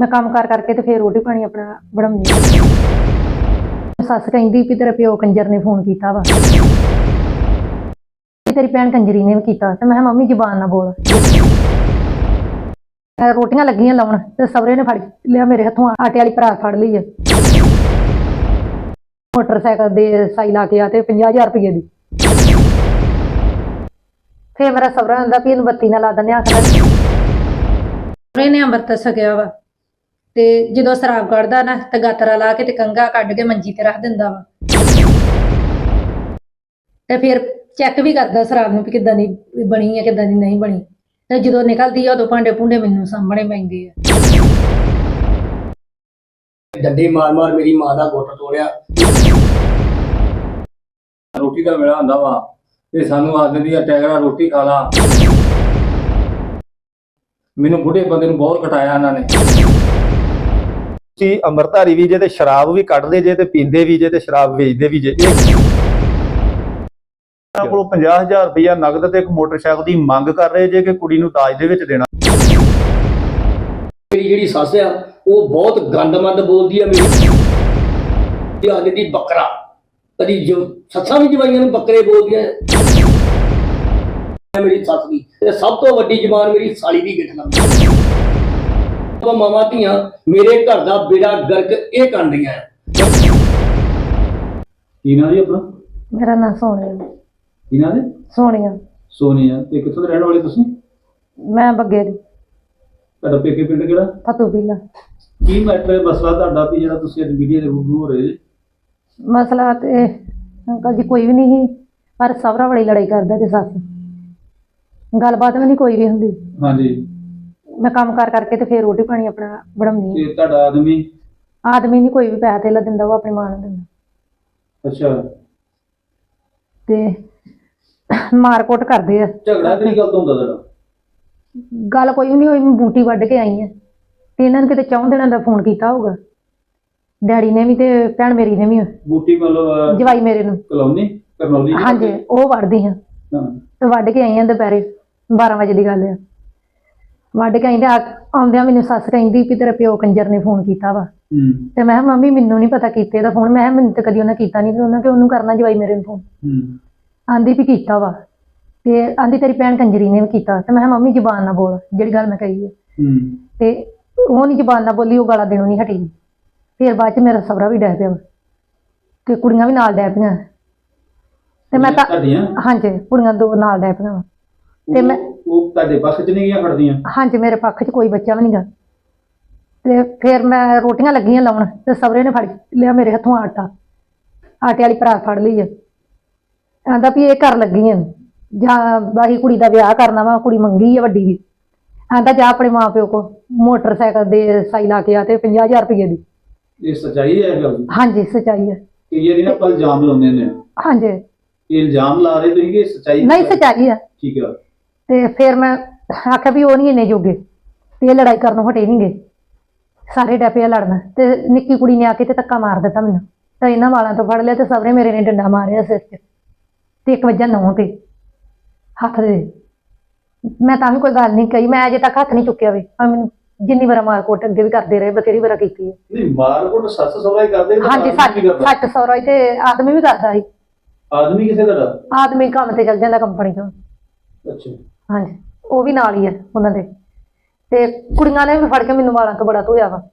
ਮੈਂ ਕੰਮ ਕਾਰ ਕਰਕੇ ਤੇ ਫੇਰ ਰੋਟੀ ਪਾਣੀ ਆਪਣਾ ਬਣਾਉਂਦੀ ਹਾਂ। ਸੱਸ ਕਹਿੰਦੀ ਵੀ ਤੇਰੇ ਪਿਓ ਕੰਜਰ ਨੇ ਫੋਨ ਕੀਤਾ ਵਾ। ਤੇ ਤੇਰੀ ਭੈਣ ਕੰਜਰੀ ਨੇ ਵੀ ਕੀਤਾ ਤੇ ਮੈਂ ਕਿਹਾ, ਮੰਮੀ, ਜ਼ੁਬਾਨ ਨਾ ਬੋਲ। ਮੈਂ ਰੋਟੀਆਂ ਲੱਗੀਆਂ ਲਾਉਣ ਤੇ ਸਵਰੇ ਨੇ ਫੜ ਲਿਆ ਮੇਰੇ ਹੱਥੋਂ, ਆਟੇ ਵਾਲੀ ਪਰਾਤ ਫੜ ਲਈ ਹੈ ਮੋਟਰਸਾਈਕਲ ਦੇ ਸਾਈ ਲਾ ਕੇ ਆ ਤੇ 50000 ਰੁਪਏ ਦੀ। ਫੇਰ ਮੇਰਾ ਸਵਰਾ ਹੁੰਦਾ ਵੀ ਇਹਨੂੰ ਬੱਤੀ ਨਾਲ ਲਾ ਦਿੰਦੇ ਆ, ਆਖਦਾ ਨੇ ਅੰਮ੍ਰਿਤ ਛਕਿਆ ਵਾ। ਤੇ ਜਦੋਂ ਸ਼ਰਾਬ ਕੱਢਦਾ ਨਾ, ਤੇ ਗਾਤਰਾ ਲਾ ਕੇ ਤੇ ਕੰਗਾ ਕੱਢ ਕੇ ਮੰਜੀ ਤੇ ਰੱਖ ਦਿੰਦਾ ਵਾ। ਤੇ ਫਿਰ ਚੈੱਕ ਵੀ ਕਰਦਾ ਸ਼ਰਾਬ ਨੂੰ ਵੀ ਕਿੱਦਾਂ ਦੀ ਬਣੀ ਹੈ ਕਿੱਦਾਂ ਦੀ ਨਹੀਂ ਬਣੀ। ਤੇ ਜਦੋਂ ਨਿਕਲਦੀ ਆ, ਉਦੋਂ ਭਾਂਡੇ ਭੁੰਡੇ ਮੈਨੂੰ ਸਾਹਮਣੇ ਪੈਂਦੇ ਆ। ਡੱਡੇ ਮਾਰ ਮਾਰ ਮੇਰੀ ਮਾਂ ਦਾ ਗੁੱਟ ਤੋੜਿਆ। ਰੋਟੀ ਦਾ ਵੇਲਾ ਹੁੰਦਾ ਵਾ, ਤੇ ਸਾਨੂੰ ਆਖ ਦਿੰਦੀ ਆ, ਟੈਗਰਾ ਰੋਟੀ ਖਾ ਲਾ। ਮੈਨੂੰ ਬੁੱਢੇ ਬੰਦੇ ਨੂੰ ਬਹੁਤ ਘਟਾਇਆ ਇਹਨਾਂ ਨੇ। ਤੁਸੀਂ ਅੰਮ੍ਰਿਤਧਾਰੀ ਵੀ ਜੇ ਤੇ ਸ਼ਰਾਬ ਵੀ ਕੱਢਦੇ ਜੇ ਤੇ ਪੀਂਦੇ ਵੀ ਜੇ ਤੇ ਸ਼ਰਾਬ ਵੇਚਦੇ ਵੀ ਜੇ ਇਹ ਇਹਨਾਂ ਕੋਲੋਂ 50000 ਰੁਪਇਆ ਨਗਦ ਤੇ ਇੱਕ ਮੋਟਰਸਾਈਕਲ ਦੀ ਮੰਗ ਕਰ ਰਹੇ ਜੇ ਕਿ ਕੁੜੀ ਨੂੰ ਦਾਜ ਦੇ ਵਿੱਚ ਦੇਣਾ। ਮੇਰੀ ਜਿਹੜੀ ਸੱਸ ਆ ਉਹ ਬਹੁਤ ਗੰਦਮੰਦ ਬੋਲਦੀ ਆ ਮੇਰੀ। ਆਖਦੀ ਦੀ ਬੱਕਰਾ। ਕਦੀ ਜੋ ਸੱਸਾਂ ਵੀ ਜਵਾਈਆਂ ਨੂੰ ਬੱਕਰੇ ਬੋਲਦੀਆਂ। ਆ ਮੇਰੀ ਸੱਸ ਦੀ ਤੇ ਸਭ ਤੋਂ ਵੱਡੀ ਜ਼ਬਾਨ ਮੇਰੀ ਸਾਲੀ ਦੀ ਗਿੱਠ ਉਹ ਮਾਮਾ ਧੀਆਂ ਮੇਰੇ ਘਰ ਦਾ ਬੇੜਾ ਗਰਕ ਇਹ ਕਰਦੀਆਂ ਆ ਕੀ ਨਾਂ ਜੀ ਆਪਣਾ? ਮੇਰਾ ਨਾਂ ਸੋਨੀਆ। ਕੀ ਨਾਂ ਦੇ ਸੋਨੀਆ। ਸੋਨੀਆ। ਤੇ ਕਿੱਥੋਂ ਦੇ ਰਹਿਣ ਵਾਲੇ ਤੁਸੀਂ? ਮੈਂ ਬੱਗੇ ਦੀ। ਤੁਹਾਡਾ ਪੇਕੇ ਪਿੰਡ ਕਿਹੜਾ? ਫਤੂ ਪੀਲਾ ਕੀ ਮੈਟਰ ਹੈ? ਮਸਲਾ ਤੁਹਾਡਾ ਵੀ ਜਿਹੜਾ ਤੁਸੀਂ ਅੱਜ ਵੀਡੀਓ ਦੇ ਰੂਬਰੂ ਹੋ ਰਹੇ ਜੀ। ਮਸਲਾ ਤੇ ਅੰਕਲ ਜੀ ਕੋਈ ਵੀ ਨਹੀਂ ਸੀ ਪਰ ਸਵਰਾ ਵਾਲੀ ਲੜਾਈ ਕਰਦਾ ਤੇ ਸੱਸ। ਗੱਲਬਾਤ ਵੀ ਨਹੀਂ ਕੋਈ ਵੀ ਹੁੰਦੀ। ਹਾਂਜੀ। ਮੈਂ ਕੰਮ ਕਾਰ ਕਰਕੇ ਤੇ ਫੇਰ ਰੋਟੀ ਪਾਣੀ ਆਪਣਾ ਬਣਾਉਂਦੀ ਤੇ ਤੁਹਾਡਾ ਆਦਮੀ? ਆਦਮੀ ਨਹੀਂ ਕੋਈ ਵੀ ਪੈਸਾ ਧੇਲਾ ਦਿੰਦਾ ਉਹ ਆਪਣੀ ਮਾਂ ਨੂੰ ਦਿੰਦਾ। ਅੱਛਾ। ਤੇ ਮਾਰਕੁੱਟ ਕਰਦੇ ਆ। ਝਗੜਾ ਕਿਹੜੀ ਗੱਲ ਤੋਂ ਹੁੰਦਾ ਤੁਹਾਡਾ? ਗੱਲ ਕੋਈ ਨਹੀਂ ਹੋਈ ਮੈਂ ਬੂਟੀ ਵੱਢ ਕੇ ਆਈ ਆ। ਤੇ ਇਹਨਾਂ ਨੇ ਕਿਤੇ ਚੌਂ ਦਿਨਾਂ ਦਾ ਫੋਨ ਕੀਤਾ ਹੋਊਗਾ। ਡੈਡੀ ਨੇ ਵੀ ਤੇ ਭੈਣ ਮੇਰੀ ਨੇ ਵੀ। ਬੂਟੀ ਮਤਲਬ ਜਵਾਈ ਮੇਰੇ ਨੂੰ। ਕਲੋਨੀ? ਕਰਨੌਲੀ? ਹਾਂਜੀ ਉਹ ਵੜਦੀ ਹਾਂ ਹਾਂ। ਤੇ ਵੱਢ ਕੇ ਆਈ ਆ ਦੁਪਹਿਰੇ 12 ਵਜੇ ਦੀ ਗੱਲ ਆ। ਵੱਢ ਕੇ ਆਈ ਤੇ ਆ- ਆਉਂਦਿਆਂ ਮੈਨੂੰ ਸੱਸ ਕਹਿੰਦੀ ਵੀ ਤੇਰੇ ਪਿਓ ਕੰਜਰ ਨੇ ਫੋਨ ਕੀਤਾ ਵਾ। ਤੇ ਮੈਂ ਕਿਹਾ ਮੰਮੀ ਮੈਨੂੰ ਨਹੀਂ ਪਤਾ ਕੀਤੇ ਦਾ ਫੋਨ। ਮੈਂ ਕਿਹਾ ਮੈਨੂੰ ਤੇ ਕਦੀ ਉਹਨੇ ਕੀਤਾ ਨਹੀਂ ਤੇ ਉਹਨਾਂ ਕਿ ਉਹਨੂੰ ਕਰਨਾ ਜਵਾਈ ਮੇਰੇ ਨੂੰ ਫੋਨ? ਆਂਦੀ ਵੀ ਕੀਤਾ ਵਾ। ਤੇ ਆਂਦੀ ਤੇਰੀ ਭੈਣ ਕੰਜਰੀ ਨੇ ਵੀ ਕੀਤਾ। ਤੇ ਮੈਂ ਕਿਹਾ ਮੰਮੀ ਜ਼ਬਾਨ ਨਾ ਬੋਲ ਜਿਹੜੀ ਗੱਲ ਮੈਂ ਕਹੀ ਹੈ। ਤੇ ਉਹ ਨਹੀਂ ਜ਼ਬਾਨ ਨਾਲ ਬੋਲੀ ਉਹ ਗਾਲਾਂ ਦੇਣੋਂ ਨਹੀਂ ਹਟੀ। ਫਿਰ ਬਾਅਦ ਚ ਮੇਰਾ ਸਵਰਾ ਵੀ ਡੈ ਪਿਆ ਵਾ। ਤੇ ਕੁੜੀਆਂ ਵੀ ਨਾਲ ਡੈ ਪਈਆਂ। ਤੇ ਮੈਂ ਤਾਂ ਹਾਂਜੀ ਕੁੜੀਆਂ ਦੋ ਨਾਲ ਡੈ ਪਈਆਂ। ਤੇ ਮੈਂ ਉਹ- ਉਹ ਤੁਹਾਡੇ ਪੱਖ 'ਚ ਨਹੀਂ ਗਈਆਂ ਖੜਦੀਆਂ? ਹਾਂਜੀ ਮੇਰੇ ਪੱਖ 'ਚ ਕੋਈ ਬੱਚਾ ਵੀ ਨਹੀਂਗਾ। ਤੇ ਫਿਰ ਮੈਂ ਰੋਟੀਆਂ ਲੱਗੀਆਂ ਲਾਉਣ ਤੇ ਸਵਰੇ ਨੇ ਫੜ ਲਿਆ ਮੇਰੇ ਹੱਥੋਂ ਆਟਾ। ਆਟੇ ਵਾਲੀ ਪਰਾਤ ਫੜ ਲਈ ਹੈ ਆਂਦਾ ਵੀ ਇਹ ਕਰ ਲੱਗੀ ਐ ਜਾਂ ਬਾਹੀ ਕੁੜੀ ਦਾ ਵਿਆਹ ਕਰਨਾ ਵਾ ਕੁੜੀ ਮੰਗੀ ਹੈ ਵੱਡੀ ਵੀ। ਆਂਦਾ ਜਾ ਆਪਣੇ ਮਾਪਿਓ ਕੋ ਮੋਟਰਸਾਈਕਲ ਦੇ ਸਾਈ ਲਾ ਕੇ ਆ ਤੇ 50000 ਰੁਪਏ ਦੀ। ਇਹ ਸੱਚਾਈ ਹੈ ਗੱਲ ਹਾਂਜੀ ਸਚਾਈ ਹੈ। ਕਿ ਇਹ ਨਾ ਪਲ ਇਲਜ਼ਾਮ ਲਾਉਂਦੇ ਨੇ ਹਾਂਜੀ। ਇਹ ਇਲਜ਼ਾਮ ਲਾ ਰਹੇ ਤੁਸੀਂ ਕਿ ਸੱਚਾਈ ਨਹੀਂ ਸਚਾਈ ਹੈ। ਠੀਕ ਹੈ। ਤੇ ਫਿਰ ਮੈਂ ਆਖਿਆ ਵੀ ਉਹ ਨਹੀਂ ਇੰਨੇ ਜੋਗੇ ਤੇ ਇਹ ਲੜਾਈ ਕਰਨੋਂ ਹਟੇ ਨਹੀਂਗੇ। ਸਾਰੇ ਡੈਪੇ ਲੜਨਾ ਤੇ ਨਿੱਕੀ ਕੁੜੀ ਨੇ ਆ ਕੇ ਤੇ ਧੱਕਾ ਮਾਰ ਦਿੱਤਾ ਮੈਨੂੰ। ਤਾਂ ਇਹਨਾਂ ਵਾਲਾਂ ਤੋਂ ਫੜ ਲਿਆ ਤੇ ਸਵਰੇ ਮੇਰੇ ਨੇ ਡੰਡਾ ਮਾਰਿਆ ਸਿਰ 'ਚ। ਤੇ ਇੱਕ ਵਜਾ ਨੌਂ ਤੇ ਹੱਥ ਦੇ। ਮੈਂ ਤਾਂ ਵੀ ਕੋਈ ਗੱਲ ਨਹੀਂ ਕਹੀ ਮੈਂ ਅਜੇ ਤੱਕ ਹੱਥ ਨਹੀਂ ਚੁੱਕਿਆ ਵੇ। ਮੈਨੂੰ ਜਿੰਨੀ ਵਾਰ ਮਾਰ ਕੋਟ ਅੱਗੇ ਵੀ ਕਰਦੇ ਰਹੇ ਬਥੇਰੀ ਵਾਰ ਕੀਤੀ ਹੈ। ਨਹੀਂ ਮਾਰਕੁੱਟ ਸੱਸ ਸਹੁਰਾ ਹੀ ਕਰਦੇ ਤਾਂ ਹਾਂਜੀ ਸੱਟ? ਸੱਟ ਸੌਰਾ ਤੇ ਆਦਮੀ ਵੀ ਕਰਦਾ ਸੀ। ਆਦਮੀ ਕਿਸੇ ਦਾ ਆਦਮੀ ਕੰਮ ਤੇ ਚੱਲ ਜਾਂਦਾ ਕੰਪਨੀ ਤੋਂ ਅੱਛਾ। ਹਾਂਜੀ। ਉਹ ਵੀ ਨਾਲ ਹੀ ਆ, ਉਹਨਾਂ ਦੇ। ਤੇ ਕੁੜੀਆਂ ਨੇ ਵੀ ਫੜ ਕੇ ਮੈਨੂੰ ਵਾਲਾਂ ਤੋਂ ਬੜਾ ਧੋਇਆ ਵਾ।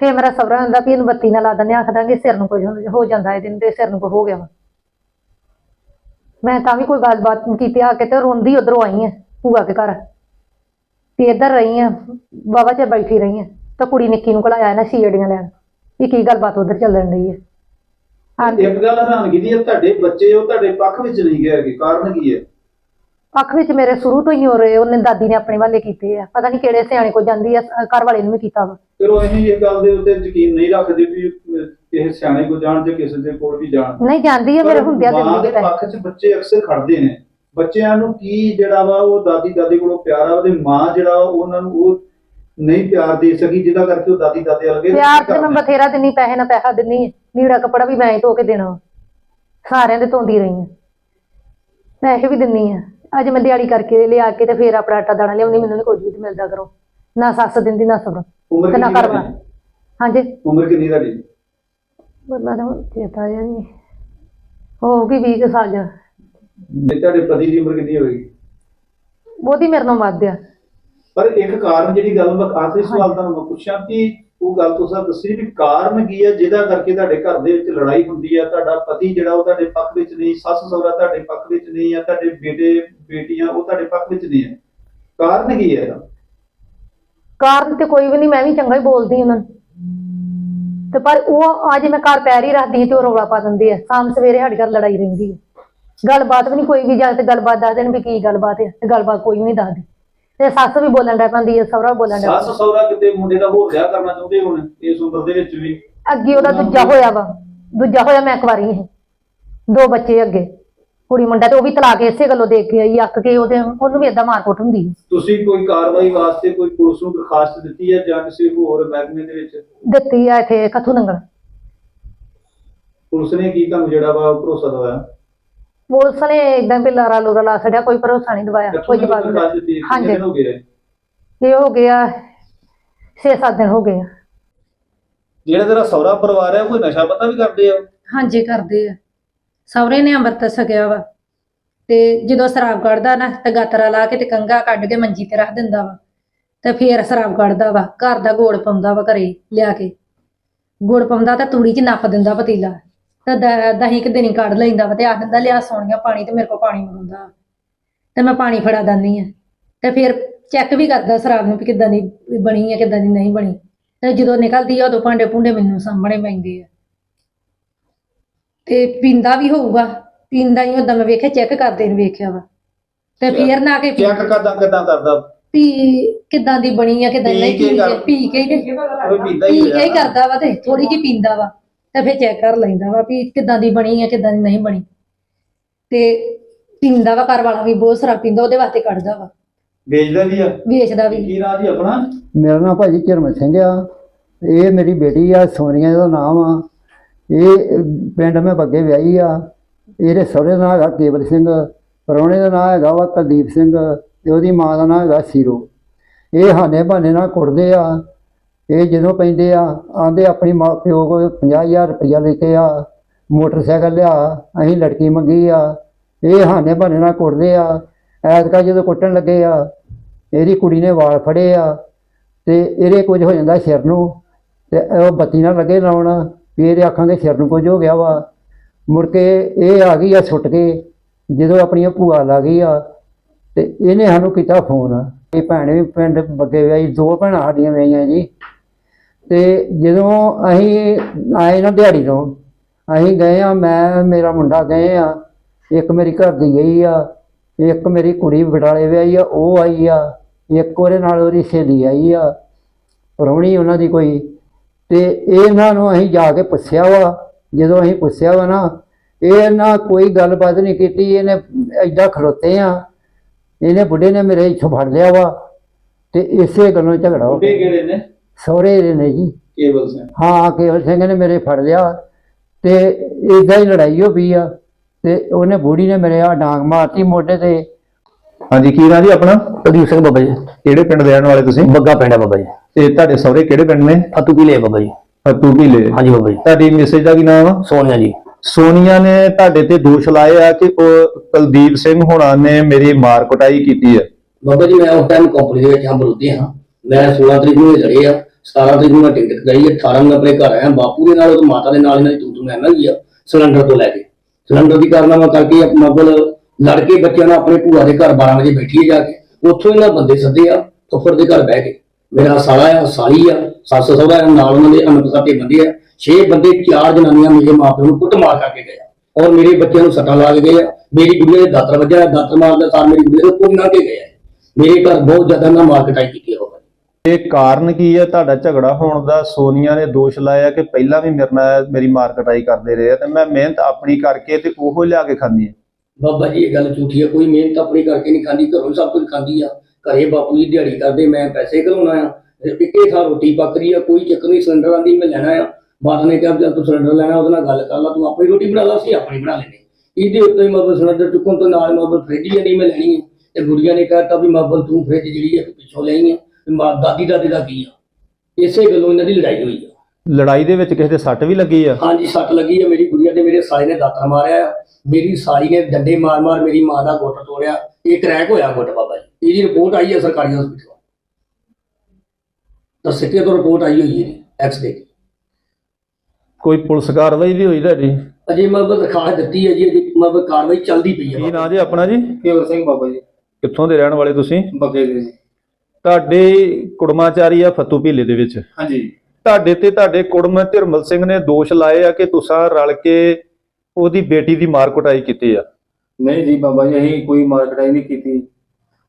ਫੇਰ ਮੇਰਾ ਸਵਰਾ ਹੁੰਦਾ ਵੀ ਇਹਨੂੰ ਬੱਤੀ ਨਾਲ ਲਾ ਦਿੰਦੇ ਆਖ ਦਾਂਗੇ ਸਿਰ ਨੂੰ ਕੁਝ ਹੋ- ਜਾਂਦਾ ਇਹਦੇ ਨੂੰ ਤੇ ਸਿਰ ਨੂੰ ਕੁਝ ਹੋ ਗਿਆ ਵਾ। ਮੈਂ ਤਾਂ ਵੀ ਕੋਈ ਗੱਲਬਾਤ ਨੀ ਕੀਤੀ, ਆ ਕੇ ਤੇ ਰੋਂਦੀ ਉਧਰੋਂ ਆਈ ਆ, ਭੂਆ ਦੇ ਘਰ। ਤੇ ਇੱਧਰ ਰਹੀ ਆ ਬਾਬਾ ਚ ਬੈਠੀ ਰਹੀ ਆ, ਤਾਂ ਕੁੜੀ ਨਿੱਕੀ ਨੂੰ ਘਲਾਇਆ ਨਾ ਸੀੜੀਆਂ ਲੈਣ। ਵੀ ਕੀ ਗੱਲਬਾਤ ਉਧਰ ਚੱਲਣ ਰਹੀ ਹੈ ਇੱਕ ਗੱਲ ਹੈਰਾਨਗੀ ਦੀ ਤੁਹਾਡੇ ਬੱਚੇ ਉਹ ਤੁਹਾਡੇ ਪੱਖ ਵਿੱਚ ਨਹੀਂ ਗਏ ਕਾਰਨ ਕੀ ਹੈ ਅੱਖ ਵਿੱਚ ਮੇਰੇ ਸ਼ੁਰੂ ਤੋਂ ਹੀ ਹੋ ਰਹੇ ਉਹਨੇ ਦਾਦੀ ਨੇ ਆਪਣੇ ਵਾਲੇ ਕੀਤੇ ਆ। ਪਤਾ ਨਹੀਂ ਕਿਹੜੇ ਸਿਆਣੇ ਕੋ ਜਾਂਦੀ ਆ ਘਰ ਵਾਲੇ ਨੂੰ ਵੀ ਕੀਤਾ ਵਾ। ਉਹ ਅਸੀਂ ਇਹ ਗੱਲ ਦੇ ਉੱਤੇ ਯਕੀਨ ਨਹੀਂ ਰੱਖਦੇ ਵੀ ਕਿਸੇ ਸਿਆਣੇ ਕੋ ਜਾਣ ਜਾਂ ਕਿਸੇ ਦੇ ਕੋਲ ਵੀ ਜਾਣ। ਨਹੀਂ ਜਾਂਦੀ ਆ ਮੇਰੇ ਹੁੰਦਿਆਂ ਮਾਂ ਦਿੰਦੀ ਦੇ ਪੱਖ 'ਚ ਬੱਚੇ ਅਕਸਰ ਖੜਦੇ ਨੇ। ਬੱਚਿਆਂ ਨੂੰ ਕੀ ਜਿਹੜਾ ਵਾ ਉਹ ਦਾਦੀ ਦਾਦੇ ਕੋਲੋਂ ਪਿਆਰ ਆ ਉਹਦੇ ਮਾਂ ਜਿਹੜਾ ਉਹਨਾਂ ਨੂੰ ਉਹ ਨਹੀਂ ਪਿਆਰ ਦੇ ਸਕੀ ਜਿਹਦਾ ਕਰਕੇ ਉਹ ਦਾਦੀ ਦਾਦੇ ਵਰਗੇ ਪਿਆਰ ਤੇ ਮੈਂ ਬਥੇਰਾ ਦਿੰਨੀ ਪੈਸੇ ਨਾ ਪੈਸਾ ਦਿੰਨੀ ਲੀੜਾ ਕੱਪੜਾ ਵੀ ਮੈਂ ਹੀ ਧੋ ਕੇ ਦੇਣਾ। ਸਾਰਿਆਂ ਦੇ ਧੋਂਦੀ ਰਹੀ ਆ। ਪੈਸੇ ਵੀ ਦਿੰਨੀ ਆ। ਅੱਜ ਮੈਂ ਦਿਹਾੜੀ ਕਰਕੇ ਲਿਆ ਕੇ ਤੇ ਫੇਰ ਆਪਣਾ ਆਟਾ ਦਾਣਾ ਲਿਆਉਣੀ ਮੈਨੂੰ ਨੀ ਕੁਝ ਵੀ ਮਿਲਦਾ ਕਰੋ ਨਾ ਸੱਸ ਦਿੰਦੀ ਨਾ ਸਬਰ ਉਮਰ ਤੇ ਨਾ ਕਿੰਨੀ ਘਰ ਤੁਹਾਡੀ? ਹਾਂਜੀ? ਉਮਰ ਕਿੰਨੀ ਤੁਹਾਡੀ? ਬੰਦਾ ਤਾਂ ਚੇਤਾ ਜਿਹਾ ਨਹੀਂ ਹੋਊਗੀ 20 ਕੁ ਸਾਲ। ਜਾ ਤੇ ਤੁਹਾਡੇ ਪਤੀ ਦੀ ਉਮਰ ਕਿੰਨੀ ਹੋਏਗੀ? ਉਹਦੀ ਮੇਰੇ ਨਾਲ ਵੱਧ ਆ। ਪਰ ਇੱਕ ਕਾਰਨ ਜਿਹੜੀ ਗੱਲ ਮੈਂ ਆਖਰੀ ਸਵਾਲ ਤੁਹਾਨੂੰ ਮੈਂ ਪੁੱਛਾਂ ਕਿ ਉਹ ਗੱਲ ਤੁਸੀਂ ਦੱਸੀ ਵੀ ਕਾਰਨ ਕੀ ਹੈ ਜਿਹਦਾ ਕਰਕੇ ਤੁਹਾਡੇ ਘਰ ਦੇ ਵਿੱਚ ਲੜਾਈ ਹੁੰਦੀ ਹੈ ਤੁਹਾਡਾ ਪਤੀ ਜਿਹੜਾ ਉਹ ਤੁਹਾਡੇ ਪੱਖ ਵਿੱਚ ਨਹੀਂ ਸੱਸ ਸਹੁਰਾ ਤੁਹਾਡੇ ਪੱਖ ਵਿੱਚ ਨਹੀਂ ਹੈ ਤੁਹਾਡੇ ਬੇਟੇ ਬੇਟੀਆਂ ਉਹ ਤੁਹਾਡੇ ਪੱਖ ਵਿੱਚ ਨਹੀਂ ਹੈ। ਕਾਰਨ ਕੀ ਹੈ ਇਹਦਾ? ਕਾਰਨ ਤੇ ਕੋਈ ਵੀ ਨਹੀਂ ਮੈਂ ਵੀ ਚੰਗਾ ਹੀ ਬੋਲਦੀ ਉਹਨਾਂ ਨੂੰ। ਤੇ ਪਰ ਉਹ ਅੱਜ ਮੈਂ ਘਰ ਪੈਰ ਹੀ ਰੱਖਦੀ ਤੇ ਉਹ ਰੌਲਾ ਪਾ ਦਿੰਦੇ ਆ। ਸ਼ਾਮ ਸਵੇਰੇ ਸਾਡੇ ਘਰ ਲੜਾਈ ਰਹਿੰਦੀ ਹੈ। ਗੱਲਬਾਤ ਵੀ ਨਹੀਂ ਕੋਈ ਵੀ ਜਾ ਗੱਲਬਾਤ ਦੱਸ ਦੇਣ ਵੀ ਕੀ ਗੱਲਬਾਤ ਹੈ। ਤੇ ਗੱਲਬਾਤ ਕੋਈ ਨਹੀਂ ਦੱਸਦੀ। ਤੇ ਸੱਸ ਵੀ ਬੋਲਣ ਡੈ ਪੈਂਦੀ ਹੈ ਸਹੁਰਾ ਬੋਲਣ ਪੈਂਦਾ ਸੱਸ ਸਹੁਰਾ ਕਿਤੇ ਮੁੰਡੇ ਦਾ ਹੋਰ ਵਿਆਹ ਕਰਨਾ ਚਾਹੁੰਦੇ ਹੁਣ ਇਸ ਉਮਰ ਦੇ ਵਿੱਚ ਵੀ? ਅੱਗੇ ਉਹਦਾ ਦੂਜਾ ਹੋਇਆ ਵਾ। ਦੂਜਾ ਹੋਇਆ ਮੈਂ ਕੁਆਰੀ ਹਾਂ ਦੋ ਬੱਚੇ ਅੱਗੇ। ਕੁੜੀ ਮੁੰਡਾ ਤੇ ਉਹ ਵੀ ਤਲਾਕ ਇਸੇ ਗੱਲੋਂ ਦੇ ਕੇ ਆਈ ਅੱਕ ਕੇ ਉਹਦੇ ਉਹਨੂੰ ਵੀ ਏਦਾਂ ਮਾਰਕੁੱਟ ਹੁੰਦੀ ਹੈ ਤੁਸੀਂ ਕੋਈ ਕਾਰਵਾਈ ਵਾਸਤੇ ਕੋਈ ਪੁਲਿਸ ਨੂੰ ਦਰਖਾਸਤ ਦਿੱਤੀ ਹੈ ਜਾਂ ਕਿਸੇ ਹੋਰ ਮਹਿਕਮੇ ਦੇ ਵਿੱਚ? ਦਿੱਤੀ ਆ ਇੱਥੇ ਕਥੂ ਨੰਗਲ। ਪੁਲਿਸ ਨੇ ਕੀ ਤੁਹਾਨੂੰ ਜਿਹੜਾ ਵਾ ਉਹ ਭਰੋਸਾ ਦਵਾਇਆ? ਪੁਲਿਸ ਨੇ ਇਦਾਂ ਵੀ ਲਾਰਾ ਲੋਰਾ ਲਾ ਛੱਡਿਆ ਕੋਈ ਭਰੋਸਾ ਨਹੀਂ ਦਵਾਇਆ ਕੋਈ ਜਵਾਬ ਨਹੀਂ ਦਿੱਤੀ ਹਾਂਜੀ। ਹੋ ਗਏ ਇਹ ਹੋ ਗਿਆ 6-7 ਦਿਨ ਹੋ ਗਏ ਆ। ਜਿਹੜਾ ਤੇਰਾ ਸਹੁਰਾ ਪਰਿਵਾਰ ਹੈ ਕੋਈ ਨਸ਼ਾ ਪਤਾ ਵੀ ਕਰਦੇ ਆ? ਹਾਂਜੀ ਕਰਦੇ ਆ। ਸਹੁਰੇ ਨੇ ਅੰਮ੍ਰਿਤ ਸਕਿਆ ਵਾ। ਤੇ ਜਦੋਂ ਸ਼ਰਾਬ ਕੱਢਦਾ ਨਾ, ਤੇ ਗਾਤਰਾ ਲਾ ਕੇ ਤੇ ਕੰਗਾ ਕੱਢ ਕੇ ਮੰਜੀ ਤੇ ਰੱਖ ਦਿੰਦਾ ਵਾ। ਤੇ ਫੇਰ ਸ਼ਰਾਬ ਕੱਢਦਾ ਵਾ, ਘਰ ਦਾ ਗੋੜ ਪਾਉਂਦਾ ਵਾ ਘਰੇ ਲਿਆ ਕੇ। ਗੁੜ ਪਾਉਂਦਾ ਤਾਂ ਤੂੜੀ 'ਚ ਨੱਪ ਦਿੰਦਾ ਪਤੀਲਾ। ਤੇ ਦ- ਦਹੀਂ ਕਿ ਦਿਨੀ ਕੱਢ ਲੈਂਦਾ ਵਾ ਤੇ ਆਖ ਦਿੰਦਾ, ਲਿਆ ਸੋਹਣੀਆਂ ਪਾਣੀ ਤੇ ਮੇਰੇ ਕੋਲ ਪਾਣੀ ਮੰਗਦਾ ਤੇ ਮੈਂ ਪਾਣੀ ਫੜਾ ਦਿੰਦੀ ਆ ਤੇ ਫਿਰ ਚੈੱਕ ਵੀ ਕਰਦਾ ਸ਼ਰਾਬ ਨੂੰ ਵੀ ਕਿੱਦਾਂ ਦੀ ਬਣੀ ਆ, ਕਿੱਦਾਂ ਦੀ ਨਹੀਂ ਬਣੀ। ਤੇ ਜਦੋਂ ਨਿਕਲਦੀ ਆ, ਉਦੋਂ ਭਾਂਡੇ ਭੁੰਡੇ ਮੈਨੂੰ ਸਾਹਮਣੇ ਪੈਂਦੇ ਆ। ਤੇ ਪੀਂਦਾ ਵੀ ਹੋਊਗਾ। ਪੀਂਦਾ ਹੀ ਹੁੰਦਾ ਮੈਂ ਵੇਖਿਆ ਚੈੱਕ ਕਰਦੇ ਨੂੰ ਵੇਖਿਆ ਵਾ। ਤੇ ਫੇਰ ਨਾ ਕੇ ਚੈੱਕ ਕਰਦਾ ਕਿਦਾਂ ਕਰਦਾ? ਪੀ ਕਿੱਦਾਂ ਦੀ ਬਣੀ ਆ ਕਿੱਦਾਂ ਪੀ ਨਹੀਂ ਕੇ ਪੀ ਕਰ- ਪੀ ਕੇ ਹੀ ਉਹ ਪੀਂਦਾ ਪੀ ਹੀ ਕੇ ਹੀ ਕਰਦਾ ਵਾ ਤੇ ਥੋੜੀ ਜਿਹੀ ਪੀਂਦਾ ਵਾ ਤੇ ਫੇਰ ਚੈੱਕ ਕਰ ਲੈਂਦਾ ਵਾ ਵੀ ਕਿੱਦਾਂ ਦੀ ਬਣੀ ਆ ਕਿੱਦਾਂ ਦੀ ਨਹੀਂ ਬਣੀ। ਤੇ ਪੀਂਦਾ ਵਾ ਘਰ ਵਾਲਾ ਵੀ ਬਹੁਤ ਸਾਰਾ ਪੀਂਦਾ ਉਹਦੇ ਵਾਸਤੇ ਕੱਢਦਾ ਵਾ। ਵੇਚਦਾ ਵੀ ਆ? ਵੇਚਦਾ ਵੀ। ਕੀ ਨਾਂ ਜੀ ਆਪਣਾ? ਮੇਰਾ ਨਾਮ ਭਾਜੀ ਚਰਮਨ ਸਿੰਘ ਆ। ਇਹ ਮੇਰੀ ਬੇਟੀ ਆ ਸੋਨੀਆ ਦਾ ਨਾਮ ਆ। ਇਹ ਪਿੰਡ ਮੈਂ ਬੱਗੇ ਵਿਆਹੀ ਆ। ਇਹਦੇ ਸਹੁਰੇ ਦਾ ਨਾਮ ਹੈਗਾ ਕੇਵਲ ਸਿੰਘ, ਪ੍ਰਾਹੁਣੇ ਦਾ ਨਾਮ ਹੈਗਾ ਵਾ ਕੁਲਦੀਪ ਸਿੰਘ ਤੇ ਉਹਦੀ ਮਾਂ ਦਾ ਨਾਮ ਹੈਗਾ ਸੀਰੋ। ਇਹ ਹਾਨੇ ਬਹਾਨੇ ਨਾਲ ਕੁੱਟਦੇ ਆ। ਇਹ ਜਦੋਂ ਪੈਂਦੇ ਆ, ਆਂਦੇ ਆਪਣੀ ਮਾਂ ਪਿਓ ਕੋਲ 50000 ਰੁਪਇਆ ਲੈ ਕੇ ਆ, ਮੋਟਰਸਾਈਕਲ ਲਿਆ, ਅਸੀਂ ਲੜਕੀ ਮੰਗੀ ਆ। ਇਹ ਹਾਨੇ ਬਹਾਨੇ ਨਾਲ ਕੁੱਟਦੇ ਆ। ਐਤਕਾ ਜਦੋਂ ਕੁੱਟਣ ਲੱਗੇ ਆ, ਇਹਦੀ ਕੁੜੀ ਨੇ ਵਾਲ ਫੜੇ ਆ ਤੇ ਇਹਦੇ ਕੁਝ ਹੋ ਜਾਂਦਾ ਸਿਰ ਨੂੰ ਤੇ ਉਹ ਬੱਤੀ ਨਾਲ ਲੱਗੇ ਲਾਉਣ। ਵੀ ਇਹਦੇ ਆਖਾਂਗੇ ਸਿਰ ਨੂੰ ਕੁਝ ਹੋ ਗਿਆ ਵਾ। ਮੁੜ ਕੇ ਇਹ ਆ ਗਈ ਆ, ਸੁੱਟ ਕੇ, ਜਦੋਂ ਆਪਣੀਆਂ ਭੂਆ ਲਾ ਗਈ ਆ, ਤੇ ਇਹਨੇ ਸਾਨੂੰ ਕੀਤਾ ਫੋਨ। ਇਹ ਭੈਣ ਵੀ ਪਿੰਡ ਬੱਗੇ ਵਿਆਹੀ, ਦੋ ਭੈਣਾਂ ਸਾਡੀਆਂ ਵਿਆਹੀਆਂ ਜੀ। ਤੇ ਜਦੋਂ ਅਸੀਂ ਆਏ ਨਾ ਦਿਹਾੜੀ ਤੋਂ, ਅਸੀਂ ਗਏ ਆ, ਮੈਂ, ਮੇਰਾ ਮੁੰਡਾ ਗਏ ਆ, ਇੱਕ ਮੇਰੀ ਘਰ ਦੀ ਗਈ ਆ, ਇੱਕ ਮੇਰੀ ਕੁੜੀ ਬਟਾਲੇ ਵਿਆਹੀ ਆ, ਉਹ ਆਈ ਆ, ਇੱਕ ਉਹਦੇ ਨਾਲ ਉਹਦੀ ਸਹੇਲੀ ਆਈ ਆ। ਪ੍ਰਾਹੁਣੀ ਉਹਨਾਂ ਦੀ ਕੋਈ ਤੇ ਇਹਨਾਂ ਨੂੰ ਅਸੀਂ ਜਾ ਕੇ ਪੁੱਛਿਆ ਵਾ। ਜਦੋਂ ਅਸੀਂ ਪੁੱਛਿਆ ਵਾ ਨਾ ਇਹ ਨਾ ਕੋਈ ਗੱਲਬਾਤ ਨਹੀਂ ਕੀਤੀ ਇਹਨੇ ਐਡਾ ਖਲੋਤੇ ਆ। ਇਹਨੇ ਬੁੱਢੇ ਨੇ ਮੇਰੇ ਇੱਥੋਂ ਫੜ ਲਿਆ ਵਾ ਤੇ ਇਸੇ ਗੱਲੋਂ ਝਗੜਾ ਹੋ ਬੁੱਢੇ ਗਿਆ। ਕਿਹੜੇ ਨੇ? ਸਹੁਰੇ ਦੇ ਨੇ ਜੀ। ਕੇਵਲ ਸਿੰਘ। ਹਾਂ ਕੇਵਲ ਸਿੰਘ ਨੇ ਮੇਰੇ ਫੜ ਲਿਆ ਤੇ ਇਦਾਂ ਹੀ ਲੜਾਈ ਹੋ ਪਈ ਆ ਤੇ ਉਹਨੇ ਬੁੜੀ ਨੇ ਮੇਰੇ ਆ ਡਾਂਗ ਮਾਰਤੀ ਮੋਢੇ ਤੇ। ਹਾਂਜੀ ਕੀ ਨਾਂ ਜੀ ਆਪਣਾ? ਪ੍ਰਦੀਪ ਸਿੰਘ ਬਾਬਾ ਜੀ। ਕਿਹੜੇ ਪਿੰਡ ਦੇ ਰਹਿਣ ਵਾਲੇ ਤੁਸੀਂ? ਬੱਗਾ ਪਿੰਡ ਹੈ ਬਾਬਾ ਜੀ। ਤੇ ਤੁਹਾਡੇ ਸਹੁਰੇ ਕਿਹੜੇ ਪਿੰਡ ਨੇ? ਫਤੂ ਕੀ ਲੈ ਬਾਬਾ ਜੀ। ਫਤੂ ਭੀਲੇ ਹਾਂਜੀ ਬਾਬਾ ਜੀ। ਤੁਹਾਡੀ ਮੈਸੇਜ ਦਾ ਕੀ ਨਾਮ ਆ? ਸੋਨੀਆ ਜੀ। ਸੋਨੀਆ ਨੇ ਤੁਹਾਡੇ ਤੇ ਦੋਸ਼ ਲਾਏ ਆ ਕਿ ਉਹ ਕੁਲਦੀਪ ਸਿੰਘ ਹੋਣਾ ਨੇ ਮੇਰੀ ਮਾਰ ਕੁਟਾਈ ਕੀਤੀ ਹੈ ਬਾਬਾ ਜੀ ਮੈਂ ਉਸ ਟਾਈਮ ਕੰਪਨੀ ਦੇ ਵਿੱਚ ਹਾਂ ਬਰੋਦੀ ਹਾਂ। ਮੈਂ 16 ਤਰੀਕ ਨੂੰ ਲੜੇ ਆ। 17 ਤਰੀਕ ਨੂੰ ਮੈਂ ਟਿਕਟ ਕਰਾਈ 18 ਨੂੰ ਆਪਣੇ ਘਰ ਆਇਆ। ਬਾਪੂ ਦੇ ਨਾਲ ਉਹ ਮਾਤਾ ਦੇ ਨਾਲ ਇਹਨਾਂ ਦੀ ਤੂੰ ਤੂੰ ਮੈਂ ਮੈਂ ਗਿਆ ਸਿਲੰਡਰ ਤੋਂ ਲੈ ਕੇ। ਸਿਲੰਡਰ ਦੀ ਕਾਰਨਾਮਾ ਕਰਕੇ ਆਪਣਾ ਕੋਲ ਲੜਕੇ ਬੱਚਿਆਂ ਨਾਲ ਆਪਣੇ ਭੂਆ ਦੇ ਘਰ 12 ਵਜੇ ਬੈਠੀ ਜਾ ਕੇ। ਉੱਥੋਂ ਇਹਨਾਂ ਬੰਦੇ ਸੱਦੇ ਆ ਫੁੱਫੜ ਦੇ ਘਰ ਬਹਿ ਕੇ। ਮੇਰਾ ਸਾਲਾ ਆ ਸਾਲੀ ਆ ਸੱਸ ਸਹੁਰਾ ਆ ਨਾਲ ਉਹਨਾਂ ਦੇ ਅਨਪਸਾਤੇ ਬੰਦੇ ਆ। ਛੇ ਬੰਦੇ ਚਾਰ ਜਨਾਨੀਆਂ ਮੇਰੇ ਮਾਪਿਆਂ ਨੂੰ ਕੁੱਟ ਮਾਰ ਕਰਕੇ ਗਏ ਆ। ਔਰ ਮੇਰੇ ਬੱਚਿਆਂ ਨੂੰ ਸੱਟਾਂ ਲੱਗ ਗਏ ਆ। ਮੇਰੀ ਗੁੱਡੀਆਂ ਦੇ ਦਾਤਰ ਵੱਜਿਆ ਦਾਤਰ ਮਾਰਦੇ ਸਾਰ ਮੇਰੀ ਦੇ ਕੋਈ ਨਾ ਕੇ ਗਏ ਆ। ਮੇਰੇ ਘਰ ਬਹੁਤ ਜ਼ਿਆਦਾ ਨਾ ਮਾਰ ਕਟਾਈ ਕੀਤੀ ਹੈ ਬਾਬਾ ਜੀ ਇਹ ਕਾਰਨ ਕੀ ਹੈ ਤੁਹਾਡਾ ਝਗੜਾ ਹੋਣ ਦਾ ਸੋਨੀਆ ਨੇ ਦੋਸ਼ ਲਾਇਆ ਕਿ ਪਹਿਲਾਂ ਵੀ ਮੇਰੇ ਨਾਲ ਮੇਰੀ ਮਾਰ ਕਟਾਈ ਕਰਦੇ ਰਹੇ ਆ ਤੇ ਮੈਂ ਮਿਹਨਤ ਆਪਣੀ ਕਰਕੇ ਤੇ ਉਹ ਲਿਆ ਕੇ ਖਾਂਦੀ ਹੈ ਬਾਬਾ ਜੀ ਇਹ ਗੱਲ ਝੂਠੀ ਹੈ ਕੋਈ ਮਿਹਨਤ ਆਪਣੀ ਕਰਕੇ ਨਹੀਂ ਖਾਂਦੀ ਘਰੋਂ ਸਭ ਕੁਝ ਖਾਂਦੀ ਆ। ਘਰੇ ਬਾਪੂ ਜੀ, ਦਿਹਾੜੀ ਕਰਦੇ, ਮੈਂ ਪੈਸੇ ਘਲਾਉਣਾ ਆ। ਤੇ ਇੱਕੇ ਥਾਂ ਰੋਟੀ ਪੱਕ ਰਹੀ ਆ, ਕੋਈ ਚੱਕਰ ਨਹੀਂ, ਸਿਲੰਡਰ ਆਂਦੀ, ਮੈਂ ਲੈਣਾ ਆ। ਮਾਤਾ ਨੇ ਕਿਹਾ ਜਦ ਤੂੰ ਸਿਲੰਡਰ ਲੈਣਾ, ਉਹਦੇ ਨਾਲ ਗੱਲ ਕਰ ਲਾ, ਤੂੰ ਆਪਣੀ ਰੋਟੀ ਬਣਾ ਲਾ ਸੀ ਆਪਣੀ ਬਣਾ ਲੈਣੀ ਇਹਦੇ ਉੱਤੇ ਹੀ ਮਤਲਬ ਸਿਲੰਡਰ ਚੁੱਕਣ ਤੋਂ ਨਾਲ ਮਤਲਬ ਫ੍ਰਿਜ ਹੀ ਨਹੀਂ ਮੈਂ ਲੈਣੀ ਹੈ ਤੇ ਗੁੜੀਆਂ ਨੇ ਕਹਿਤਾ ਵੀ ਮਤਲਬ ਤੂੰ ਫ੍ਰਿਜ ਜਿਹੜੀ ਹੈ ਤੂੰ ਪਿੱਛੋਂ ਲੈਣੀ ਹੈ ਵੀ ਮਾਂ ਦਾਦੀ ਦਾਦੇ ਦਾ ਕੀ ਆ? ਇਸੇ ਗੱਲੋਂ ਇਹਨਾਂ ਦੀ ਲੜਾਈ ਹੋਈ ਆ। ਲੜਾਈ ਦੇ ਵਿੱਚ ਕਿਸੇ ਦੇ ਸੱਟ ਵੀ ਲੱਗੀ ਆ? ਹਾਂਜੀ ਸੱਟ ਲੱਗੀ ਆ ਮੇਰੀ ਗੁੜੀਆ ਤੇ ਮੇਰੇ ਸਾਲੇ ਨੇ ਦਾਤਰ ਮਾਰਿਆ ਆ। ਮੇਰੀ ਸਾਲੀ ਨੇ ਡੰਡੇ ਮਾਰ ਮਾਰ ਮੇਰੀ ਮਾਂ ਦਾ ਗੁੱਟ ਤੋੜਿਆ। ਇਹ ਕਰੈਕ ਹੋਇਆ ਗੁੱਟ ਬਾਬਾ ਜੀ। ਇਹਦੀ ਰਿਪੋਰਟ ਆਈ ਹੈ ਸਰਕਾਰੀ ਹਸਪੀਟਲ ਤਾਂ। ਸਿੱਟੇ ਤੋਂ ਰਿਪੋਰਟ ਆਈ ਹੋਈ ਹੈ ਐਕਸ ਦੇ। ਕੋਈ ਪੁਲਿਸ ਕਾਰਵਾਈ ਵੀ ਹੋਈ ਤੁਹਾਡੀ? ਅਜੇ ਮੈਂ ਦਰਖਾਸਤ ਦਿੱਤੀ ਹੈ ਜੀ ਅਜੇ ਮੈਂ ਕਾਰਵਾਈ ਚੱਲਦੀ ਪਈ ਕੀ ਹੈ ਨਾਂ ਜੀ ਆਪਣਾ ਜੀ? ਕੇਵਲ ਸਿੰਘ ਬਾਬਾ ਜੀ। ਕਿੱਥੋਂ ਦੇ ਰਹਿਣ ਵਾਲੇ ਤੁਸੀਂ? ਬੱਗੇ ਦੇ ਜੀ। ਤੁਹਾਡੇ ਕੁੜਮਾਚਾਰੀ ਆ ਫੱਤੂ ਭੀਲੇ ਦੇ ਵਿੱਚ। ਹਾਂਜੀ। ਤੁਹਾਡੇ ਤੇ ਤੁਹਾਡੇ ਕੁੜਮ ਧਿਰਮਲ ਸਿੰਘ ਨੇ ਦੋਸ਼ ਲਾਏ ਆ ਕਿ ਤੁਸੀਂ ਰਲ ਕੇ ਉਹਦੀ ਬੇਟੀ ਦੀ ਮਾਰ ਕੁਟਾਈ ਕੀਤੀ ਆ। ਨਹੀਂ ਜੀ ਬਾਬਾ ਜੀ ਅਸੀਂ ਕੋਈ ਮਾਰਕਟਾਈ ਨਹੀਂ ਕੀਤੀ।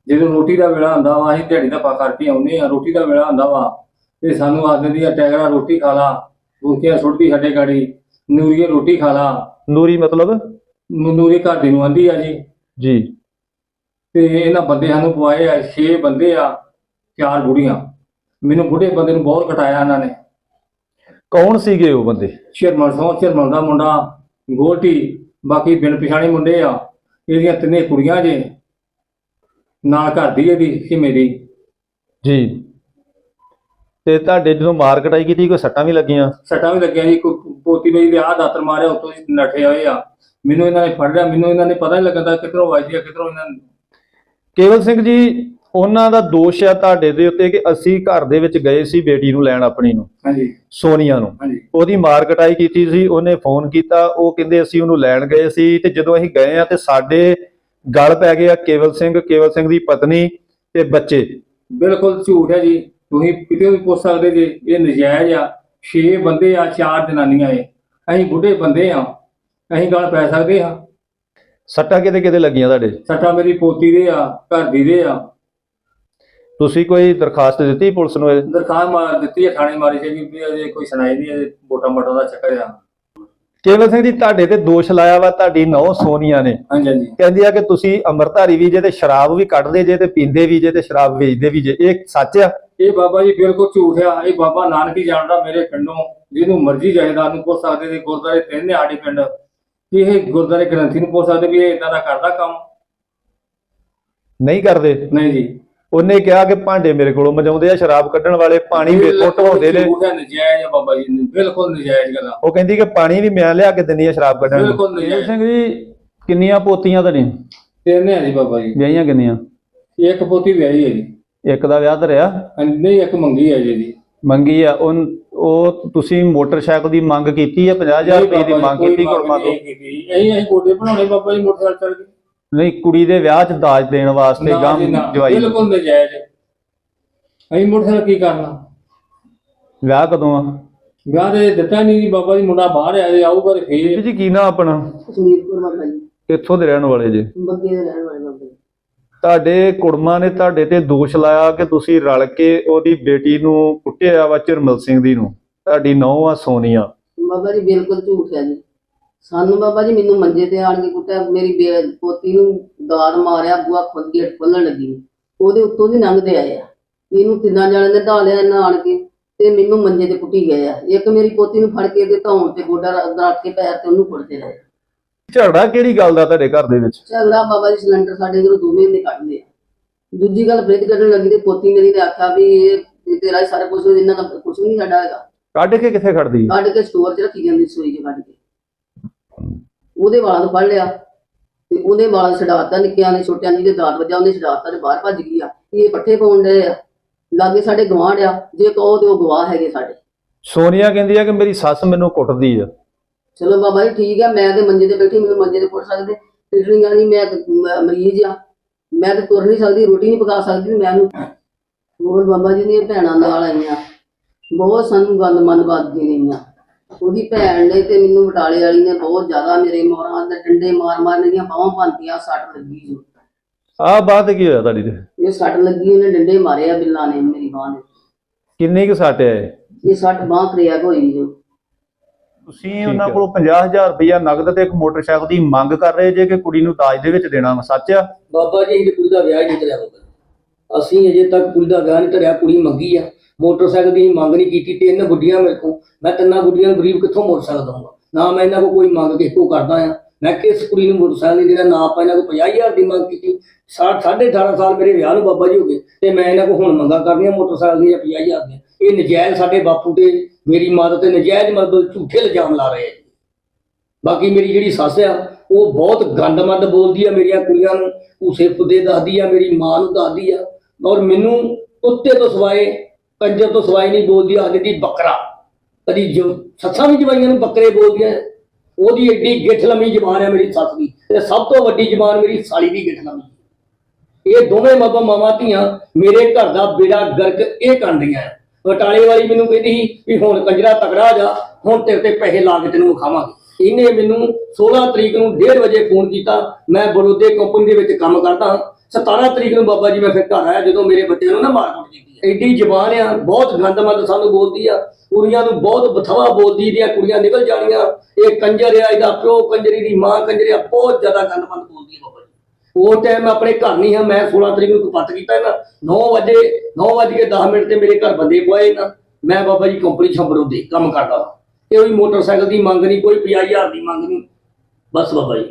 ਜਦੋਂ ਰੋਟੀ ਦਾ ਵੇਲਾ ਹੁੰਦਾ ਵਾ ਅਸੀਂ ਦਿਹਾੜੀ ਦਾ ਪਾ ਕਰਕੇ ਆਉਂਦੇ ਆ ਰੋਟੀ ਦਾ ਵੇਲਾ ਹੁੰਦਾ ਵਾ ਤੇ ਸਾਨੂੰ ਆਖ ਦਿੰਦੀ ਆ ਟੈਗਰਾ ਰੋਟੀ ਖਾ ਲਾ ਬੁਰਕੀਆਂ ਸੁੱਟਦੀ ਸਾਡੇ ਗਾੜੀ ਨੂਰੀਏ ਰੋਟੀ ਖਾ ਲਾ। ਨੂਰੀ ਮਤਲਬ? ਨੂਰੀ ਘਰ ਦੀ ਨੂੰ ਆਂਦੀ ਆ ਜੀ। ਜੀ। ਤੇ ਇਹਨਾਂ ਬੰਦੇ ਸਾਨੂੰ ਪਵਾਏ ਆ 6 ਬੰਦੇ ਆ ਚਾਰ ਬੁੜੀਆਂ। ਮੈਨੂੰ ਬੁੱਢੇ ਬੰਦੇ ਨੂੰ ਬਹੁਤ ਘਟਾਇਆ ਇਹਨਾਂ ਨੇ। ਕੌਣ ਸੀਗੇ ਉਹ ਬੰਦੇ? ਸ਼ਰਮਲ ਸੋਹ ਸ਼ਰਮਲ ਦਾ ਮੁੰਡਾ ਗੋਲਟੀ ਬਾਕੀ ਬਿਨ ਪਛਾਣੇ ਮੁੰਡੇ ਆ। ਇਹਦੀਆਂ ਤਿੰਨੇ ਕੁੜੀਆਂ ਜੇ। ਨਾਲ ਘਰ ਦੀ ਇਹਦੀ ਹਿਮੇ ਦੀ ਜੀ। ਤੇ ਤੁਹਾਡੇ ਜਦੋਂ ਮਾਰ ਕਟਾਈ ਕੀਤੀ ਕੋਈ ਸੱਟਾਂ ਵੀ ਲੱਗੀਆਂ? ਸੱਟਾਂ ਵੀ ਲੱਗੀਆਂ ਜੀ। ਕੋਈ ਪੋਤੀ ਮੇਰੀ ਦੇ ਆਹ ਦਾਤਰ ਮਾਰਿਆ ਉੱਤੋਂ ਹੀ ਨੱਠੇ ਹੋਏ ਆ। ਮੈਨੂੰ ਇਹਨਾਂ ਨੇ ਫੜ ਲਿਆ। ਮੈਨੂੰ ਇਹਨਾਂ ਨੇ ਪਤਾ ਨਹੀਂ ਲੱਗਦਾ ਕਿੱਧਰੋਂ ਵੱਜਦੀ ਆ ਕਿੱਧਰੋਂ ਇਹਨਾਂ ਨੇ ਕੇਵਲ ਸਿੰਘ ਜੀ ਉਹਨਾਂ ਦਾ ਦੋਸ਼ ਆ ਤੁਹਾਡੇ ਦੇ ਉੱਤੇ ਕਿ ਅਸੀਂ ਘਰ ਦੇ ਵਿੱਚ ਗਏ ਸੀ ਬੇਟੀ ਨੂੰ ਲੈਣ ਆਪਣੀ ਨੂੰ ਹਾਂਜੀ। ਸੋਨੀਆ ਨੂੰ। ਉਹਦੀ ਮਾਰ ਕਟਾਈ ਕੀਤੀ ਸੀ ਉਹਨੇ ਫੋਨ ਕੀਤਾ ਉਹ ਕਹਿੰਦੇ ਅਸੀਂ ਉਹਨੂੰ ਲੈਣ ਗਏ ਸੀ ਤੇ ਜਦੋਂ ਅਸੀਂ ਗਏ ਆ ਤੇ ਸਾਡੇ ਗਲ ਪੈ ਗਿਆ ਕੇਵਲ ਸਿੰਘ ਕੇਵਲ ਸਿੰਘ ਦੀ ਪਤਨੀ ਤੇ ਬੱਚੇ। ਬਿਲਕੁਲ ਝੂਠ ਹੈ ਜੀ। ਤੁਸੀਂ ਕਿਤੇ ਵੀ ਪੁੱਛ ਸਕਦੇ ਜੇ ਇਹ ਨਜਾਇਜ਼ ਆ। 6 ਬੰਦੇ ਆ ਚਾਰ ਜਨਾਨੀਆਂ ਏ ਅਸੀਂ ਬੁੱਢੇ ਬੰਦੇ ਆ। ਅਸੀਂ ਗੱਲ ਪੈ ਸਕਦੇ ਆ। ਸੱਟਾਂ ਕਿਤੇ ਕਿਤੇ ਲੱਗੀਆਂ ਤੁਹਾਡੇ? ਸੱਟਾਂ ਮੇਰੀ ਪੋਤੀ ਦੇ ਆ ਘਰ ਦੀ ਦੇ ਆ। ਤੁਸੀਂ ਕੋਈ ਦਰਖਾਸਤ ਦਿੱਤੀ ਪੁਲਿਸ ਨੂੰ ਇਹ? ਦਰਖਾਸਤ ਮਾਰ ਦਿੱਤੀ ਹੈ ਥਾਣੇ ਮਾਰੀ ਸੀ ਵੀ ਅਜੇ ਕੋਈ ਸੁਣਾਈ ਨਹੀਂ ਅਜੇ ਮੋਟਾ ਮੋਟਾ ਦਾ ਚੱਕਰ ਆ। ਕੇਵਲ ਸਿੰਘ ਜੀ ਤੁਹਾਡੇ ਤੇ ਦੋਸ਼ ਲਾਇਆ ਵਾ ਤੁਹਾਡੀ ਨੌ ਸੋਨੀਆ ਨੇ। ਹਾਂਜੀ ਹਾਂਜੀ। ਕਹਿੰਦੀ ਆ ਕਿ ਤੁਸੀਂ ਅੰਮ੍ਰਿਤਧਾਰੀ ਵੀ ਜੇ ਤੇ ਸ਼ਰਾਬ ਵੀ ਕੱਢਦੇ ਜੇ ਤੇ ਪੀਂਦੇ ਵੀ ਜੇ ਤੇ ਸ਼ਰਾਬ ਵੇਚਦੇ ਵੀ ਜੇ ਇਹ ਸੱਚ ਆ? ਇਹ ਬਾਬਾ ਜੀ ਬਿਲਕੁਲ ਝੂਠ ਆ ਇਹ ਬਾਬਾ ਨਾਨਕ ਹੀ ਜਾਣਦਾ ਮੇਰੇ ਪਿੰਡੋਂ ਜਿਹਨੂੰ ਮਰਜ਼ੀ ਜਾਇਦਾਦ ਨੂੰ ਪੁੱਛ ਸਕਦੇ ਤੇ ਗੁਰਦਾਰੇ ਤਿੰਨ ਨੇ ਸਾਡੇ ਪਿੰਡ ਕਿ ਇਹ ਗੁਰਦਾਰੇ ਗ੍ਰੰਥੀ ਨੂੰ ਪੁੱਛ ਸਕਦੇ ਵੀ ਇਹ ਇਦਾਂ ਦਾ ਕਰਦਾ ਕੰਮ? ਨਹੀਂ ਕਰਦੇ। ਨਹੀਂ ਜੀ। ਉਹਨੇ ਕਿਹਾ ਕਿ ਭਾਂਡੇ ਮੇਰੇ ਕੋਲੋਂ ਮਜਾਉਂਦੇ ਆ ਸ਼ਰਾਬ ਕੱਢਣ ਵਾਲੇ ਪਾਣੀ ਵੇਖੋ ਢਵਾਉਂਦੇ ਨੇ। ਹੈ ਨਜਾਇਜ਼ ਆ ਬਾਬਾ ਜੀ ਬਿਲਕੁਲ ਨਜਾਇਜ਼ ਗੱਲਾਂ। ਉਹ ਕਹਿੰਦੀ ਕਿ ਪਾਣੀ ਵੀ ਮੈਂ ਲਿਆ ਕੇ ਦਿੰਦੀ ਆ ਸ਼ਰਾਬ ਕੱਢਣ ਨੂੰ। ਬਿਲਕੁਲ ਨਜਾਇਜ਼। ਸਿੰਘ ਜੀ ਕਿੰਨੀਆਂ ਪੋਤੀਆਂ ਤੁਹਾਡੀਆਂ? ਤਿੰਨ ਹੈ ਜੀ ਬਾਬਾ ਜੀ। ਵਿਆਹੀਆਂ ਕਿੰਨੀਆਂ? ਇੱਕ ਪੋਤੀ ਵਿਆਹੀ ਹੈ ਜੀ। ਇੱਕ ਦਾ ਵਿਆਹ ਧਰਿਆ? ਹਾਂਜੀ, ਨਹੀਂ ਇੱਕ ਮੰਗੀ ਹੈ ਜੀ ਮੰਗੀ ਆ। ਉਹ ਉਹ ਤੁਸੀਂ ਮੋਟਰਸਾਈਕਲ ਦੀ ਮੰਗ ਕੀਤੀ ਆ 50000 ਰੁਪਏ ਦੀ ਮੰਗ ਕੀਤੀ ਕੁੜਮਾ ਤੋਂ? ਅਸੀਂ ਅਸੀਂ ਗੋਡੇ ਬਣਾਉਣੇ ਬਾਬਾ ਜੀ ਮੋਟਰਸਾਈਕਲ ਚੱਲ ਕੇ ਨਹੀਂ ਕੁੜੀ ਦੇ ਵਿਆਹ 'ਚ ਦਾਜ ਦੇਣ ਵਾਸਤੇ ਨਾ ਗਮ ਜੀ, ਨਾ, ਜਵਾਈ ਬਿਲਕੁਲ ਨਜਾਇਜ਼। ਅਸੀਂ ਮੋਟਰਸਾਈਕਲ ਕੀ ਕਰਨਾ? ਵਿਆਹ ਕਦੋਂ ਆ? ਵਿਆਹ ਦੇ ਦਿੱਤਾ ਨਹੀਂ ਜੀ ਬਾਬਾ ਜੀ ਮੁੰਡਾ ਬਾਹਰ ਆਇਆ ਜੇ ਆਊਗਾ ਤੇ ਫੇਰ ਜੀ ਕੀ ਨਾ ਆਪਣਾ? ਕਸ਼ਮੀਰਪੁਰ ਬਾਬਾ ਜੀ। ਕਿੱਥੋਂ ਦੇ ਰਹਿਣ ਵਾਲੇ ਜੇ? ਬੱਗੇ ਦੇ ਰਹਿਣ ਵਾਲੇ ਬਾਬਾ ਜੀ। ਤੁਹਾਡੇ ਕੁੜਮਾ ਨੇ ਤੁਹਾਡੇ ਤੇ ਦੋਸ਼ ਲਾਇਆ ਕਿ ਤੁਸੀਂ ਰਲ ਕੇ ਉਹਦੀ ਬੇਟੀ ਨੂੰ ਕੁੱਟਿਆ ਵਾ ਚਰਮਲ ਸਿੰਘ ਦੀ ਨੂੰ। ਤੁਹਾਡੀ ਨੌਂ ਆ ਸੋਨੀਆ। ਬਾਬਾ ਜੀ ਬਿਲਕੁਲ ਝੂਠ ਹੈ ਜੀ। ਸਾਨੂੰ ਬਾਬਾ ਜੀ ਮੈਨੂੰ ਮੰਜੇ ਤੇ ਆਣ ਕੇ ਕੁੱਟਿਆ ਮੇਰੀ ਬੇ- ਪੋਤੀ ਨੂੰ ਦਾਦ ਮਾਰਿਆ ਬੂਆ ਖੁਦ ਗੇਟ ਖੋਲਣ ਲੱਗੀ ਉਹਦੇ ਉੱਤੋਂ ਦੀ ਲੰਘਦੇ ਆਏ ਆ। ਇਹਨੂੰ ਤਿੰਨਾਂ ਜਣਿਆਂ ਨੇ ਢਾਲਿਆ ਇਹਨਾਂ ਆਣ ਕੇ ਤੇ ਮੈਨੂੰ ਮੰਜੇ ਤੇ ਕੁੱਟੀ ਗਏ ਆ। ਇੱਕ ਮੇਰੀ ਪੋਤੀ ਨੂੰ ਫੜ ਕੇ ਤੇ ਧੌਣ ਤੇ ਗੋਡਾ ਰ- ਰੱਖ ਕੇ ਪੈਰ ਤੇ ਉਹਨੂੰ ਕੁੱਟਦੇ ਰਹੇ। ਝਗੜਾ ਕਿਹੜੀ ਗੱਲ ਦਾ ਤੁਹਾਡੇ ਘਰ ਦੇ ਵਿੱਚ? ਝਗੜਾ ਬਾਬਾ ਜੀ ਸਿਲੰਡਰ ਸਾਡੇ ਜਦੋਂ ਦੋ ਮਹੀਨੇ ਕੱਢਦੇ ਆ। ਦੂਜੀ ਗੱਲ ਫ੍ਰਿਜ ਕੱਢਣ ਲੱਗੀ ਤੇ ਪੋਤੀ ਮੇਰੀ ਨੇ ਆਖਿਆ ਵੀ ਇਹ ਇਹ ਤੇਰਾ ਹੀ ਸਾਰਾ ਕੁਝ ਇਹਨਾਂ ਦਾ ਕੁਝ ਵੀ ਨਹੀਂ ਸਾਡਾ ਹੈਗਾ। ਕੱਢ ਕੇ ਕਿੱਥੇ ਖੜਦੀ? ਕੱਢ ਕੇ ਸਟੋਰ 'ਚ ਰੱਖੀ ਜਾਂਦੀ ਸੋਈ 'ਚ ਕੱਢ ਕੇ। ਉਹਦੇ ਵਾਲਾਂ ਨੂੰ ਫੜ ਲਿਆ। ਤੇ ਉਹਦੇ ਵਾਲਾਂ ਛਡਾਤਾ ਨਿੱਕਿਆਂ ਨੇ ਛੋਟਿਆਂ ਦੀ ਦੇ ਦਾਤ ਵੱਜਾ ਉਹਨੇ ਛਡਾਤਾ ਤੇ ਬਾਹਰ ਭੱਜ ਗਈ ਆ। ਇਹ ਪੱਠੇ ਪਾਉਣ ਡਏ ਆ। ਲਾਗੇ ਸਾਡੇ ਗਵਾਂਢ ਆ। ਜੇ ਕਹੋ ਤੇ ਉਹ ਗਵਾਹ ਹੈਗੇ ਸਾਡੇ। ਸੋਨੀਆ ਕਹਿੰਦੀ ਆ ਕਿ ਮੇਰੀ ਸੱਸ ਮੈਨੂੰ ਕੁੱਟਦੀ ਆ। ਚਲੋ ਬਾਬਾ ਜੀ ਠੀਕ ਆ। ਮੈਂ ਤੇ ਮੰਜੇ ਤੇ ਬੈਠੀ ਮੈਨੂੰ ਮੰਜੇ ਤੇ ਪੁੱਟ ਸਕਦੇ। ਟਿਟਲੀਆਂ ਨਹੀਂ ਮੈਂ ਮਰੀਜ਼ ਆ। ਮੈਂ ਤੇ ਤੁਰ ਨਹੀਂ ਸਕਦੀ ਰੋਟੀ ਨਹੀਂ ਪਕਾ ਸਕਦੀ ਮੈਂ ਉਹਨੂੰ ਹੋਰ ਬਾਬਾ ਜੀ ਦੀਆਂ ਭੈਣਾਂ ਨਾਲ ਆਈਆਂ। ਬਹੁਤ ਸਾਨੂੰ ਗੰਦ ਮੰਦ ਵੱਜਦੀ ਗਈਆਂ ਉਹਦੀ ਭੈਣ ਨੇ ਤੇ ਮੈਨੂੰ ਬਟਾਲੇ ਵਾਲੀ ਨੇ ਬਹੁਤ ਜ਼ਿਆਦਾ ਮੇਰੇ ਮੋਹਰਾਂ ਦੇ ਡੰਡੇ ਮਾਰ ਮਾਰ ਮੇਰੀਆਂ ਬਾਹਾਂ ਭੰਨਤੀਆਂ ਸੱਟ ਲੱਗੀ ਜੋ। ਆਹ ਬਾਤ ਕੀ ਹੋਇਆ ਤੁਹਾਡੀ ਤੇ? ਇਹ ਸੱਟ ਲੱਗੀ ਉਹਨੇ ਡੰਡੇ ਮਾਰੇ ਆ ਬਿੱਲਾਂ ਨੇ ਮੇਰੀ ਬਾਂਹ ਦੇ। ਕਿੰਨੀ ਕੁ ਸੱਟ ਹੈ? ਇਹ? ਇਹ ਸੱਟ ਬਾਂਹ ਕਰਿਆ ਹੋਈ ਜੋ। ਤੁਸੀਂ ਉਹਨਾਂ ਕੋਲੋਂ 50000 ਰੁਪਇਆ ਨਗਦ ਤੇ ਇੱਕ ਮੋਟਰਸਾਈਕਲ ਦੀ ਮੰਗ ਕਰ ਰਹੇ ਜੇ ਕਿ ਕੁੜੀ ਨੂੰ ਦਾਜ ਦੇ ਵਿੱਚ ਦੇਣਾ ਵਾ ਸੱਚ ਆ? ਬਾਬਾ ਜੀ ਇਹਦੀ ਕੁੜੀ ਦਾ ਵਿਆਹ ਹੀ ਨਹੀਂ ਧਰਿਆ ਬਾਬਾ ਅਸੀਂ ਅਜੇ ਤੱਕ ਕੁੜੀ ਦਾ ਵਿਆਹ ਨਹੀਂ ਧਰਿਆ ਕੁੜੀ ਮੰਗੀ ਆ। ਮੋਟਰਸਾਈਕਲ ਦੀ ਮੰਗ ਨਹੀਂ ਕੀਤੀ, ਤਿੰਨ ਗੁੱਡੀਆਂ ਮੇਰੇ ਕੋਲ। ਮੈਂ ਤਿੰਨਾਂ ਗੁੱਡੀਆਂ ਨੂੰ ਗਰੀਬ ਕਿੱਥੋਂ ਮੋਟਰਸਾਈਕਲ ਦਊਂਗਾ? ਨਾ ਮੈਂ ਇਹਨਾਂ ਕੋਲ ਕੋਈ ਮੰਗ ਕਿਸੇ ਕੋ ਕਰਦਾ ਆ ਮੈਂ ਕਿਸ ਕੁੜੀ ਨੂੰ ਮੋਟਰਸਾਈਕਲ ਜਿਹੜਾ ਨਾ ਆਪਾਂ ਇਹਨਾਂ ਕੋਲ 50000 ਦੀ ਮੰਗ ਕੀਤੀ। ਸਾਢੇ 18 ਸਾਲ ਮੇਰੇ ਵਿਆਹ ਨੂੰ ਬਾਬਾ ਜੀ ਹੋ ਗਏ ਤੇ ਮੈਂ ਇਹਨਾਂ ਕੋਲ ਹੁਣ ਮੰਗਾ ਕਰਨੀਆਂ ਮੋਟਰਸਾਈਕਲ ਦੀਆਂ 50000 ਦੀਆਂ। ਇਹ ਨਜਾਇਜ਼ ਸਾਡੇ ਬਾਪੂ ਤੇ ਮੇਰੀ ਮਾਤਾ ਤੇ ਨਜਾਇਜ਼ ਮਤਲਬ ਝੂਠੇ ਇਲਜ਼ਾਮ ਲਾ ਰਹੇ ਆ ਜੀ। ਬਾਕੀ ਮੇਰੀ ਜਿਹੜੀ ਸੱਸ ਆ, ਉਹ ਬਹੁਤ ਗੰਦਮੰਦ ਬੋਲਦੀ ਆ ਮੇਰੀਆਂ ਕੁੜੀਆਂ ਨੂੰ। ਉਸੇ ਫੁੱਦੇ ਦੱਸਦੀ ਆ, ਮੇਰੀ ਮਾਂ ਨੂੰ ਦੱਸਦੀ ਆ। ਔਰ ਮੈਨੂੰ ਕੁੱਤੇ ਤੋਂ ਸਵਾਏ ਕੰਜਰ ਤੋਂ ਸਵਾਏ ਨਹੀਂ ਬੋਲਦੀ ਆ ਦੀ ਬੱਕਰਾ। ਕਦੀ ਸੱਸਾਂ ਵੀ ਜਵਾਈਆਂ ਨੂੰ ਬੱਕਰੇ ਬੋਲਦੀਆਂ। ਉਹਦੀ ਏਡੀ ਗਿੱਠ ਲੰਮੀ ਜ਼ਬਾਨ ਹੈ ਮੇਰੀ ਸੱਸ ਦੀ। ਤੇ ਸਭ ਤੋਂ ਵੱਡੀ ਜ਼ਬਾਨ ਮੇਰੀ ਸਾਲੀ ਦੀ ਗਿੱਠ ਲੰਮੀ। ਇਹ ਦੋਵੇਂ ਮਾਪਾ, ਮਾਵਾਂ, ਧੀਆਂ ਮੇਰੇ ਘਰ ਦਾ ਬੇੜਾ ਗਰਕ ਇਹ ਕਰਦੀਆਂ ਬਟਾਲੇ ਵਾਲੀ ਮੈਨੂੰ ਕਹਿੰਦੀ ਸੀ ਵੀ ਹੁਣ ਕੰਜਰਾ ਤਕੜਾ ਜਾ, ਹੁਣ ਤੇਰੇ ਤੇ ਪੈਸੇ ਲਾ ਕੇ ਤੈਨੂੰ ਵਿਖਾਵਾਂਗੇ। ਇਹਨੇ ਮੈਨੂੰ 16 ਤਰੀਕ ਨੂੰ 1:30 ਵਜੇ ਫੋਨ ਕੀਤਾ। ਮੈਂ ਬਰੋਦੇ ਕੰਪਨੀ ਦੇ ਵਿੱਚ ਕੰਮ ਕਰਦਾ ਹਾਂ। 17 ਤਰੀਕ ਨੂੰ ਬਾਬਾ ਜੀ ਮੈਂ ਫਿਰ ਘਰ ਆਇਆ, ਜਦੋਂ ਮੇਰੇ ਬੱਚੇ ਨੂੰ ਨਾ ਮਾਰ ਕੁੱਟ ਕੀਤੀ ਹੈ। ਐਡੀ ਜ਼ਬਾਨ ਆ, ਬਹੁਤ ਗੰਦਮੰਦ ਸਾਨੂੰ ਬੋਲਦੀ ਆ। ਕੁੜੀਆਂ ਨੂੰ ਬਹੁਤ ਬਥਵਾ ਬੋਲਦੀ ਦੀਆਂ ਕੁੜੀਆਂ ਨਿਕਲ ਜਾਣੀਆਂ। ਇਹ ਕੰਜਰ ਆ, ਇਹਦਾ ਪਿਓ ਕੰਜਰੀ ਦੀ ਮਾਂ ਕੰਜਰੀ ਆ, ਬਹੁਤ ਜ਼ਿਆਦਾ ਗੰਦਮੰਦ ਬੋਲਦੀ ਹੈ ਬਾਬਾ ਜੀ। ਉਹ ਟਾਈਮ ਮੈਂ ਆਪਣੇ ਘਰ ਨਹੀਂ ਹਾਂ ਮੈਂ 16 ਤਰੀਕ ਨੂੰ ਕੁਪੱਤ ਕੀਤਾ ਇਹਨਾਂ। 9 ਵਜੇ 9 ਵਜੇ 10 ਮਿੰਟ ਤੇ ਮੇਰੇ ਘਰ ਬੰਦੇ ਪਏ ਨਾ ਮੈਂ ਬਾਬਾ ਜੀ ਕੰਪਨੀ ਛੰਬਰੋਂ ਦੇ ਕੰਮ ਕਰਦਾ। ਇਹ ਵੀ ਮੋਟਰਸਾਈਕਲ ਦੀ ਮੰਗ ਨਹੀਂ, ਕੋਈ 50000 ਦੀ ਮੰਗ ਨਹੀਂ। ਬਸ ਬਾਬਾ ਜੀ।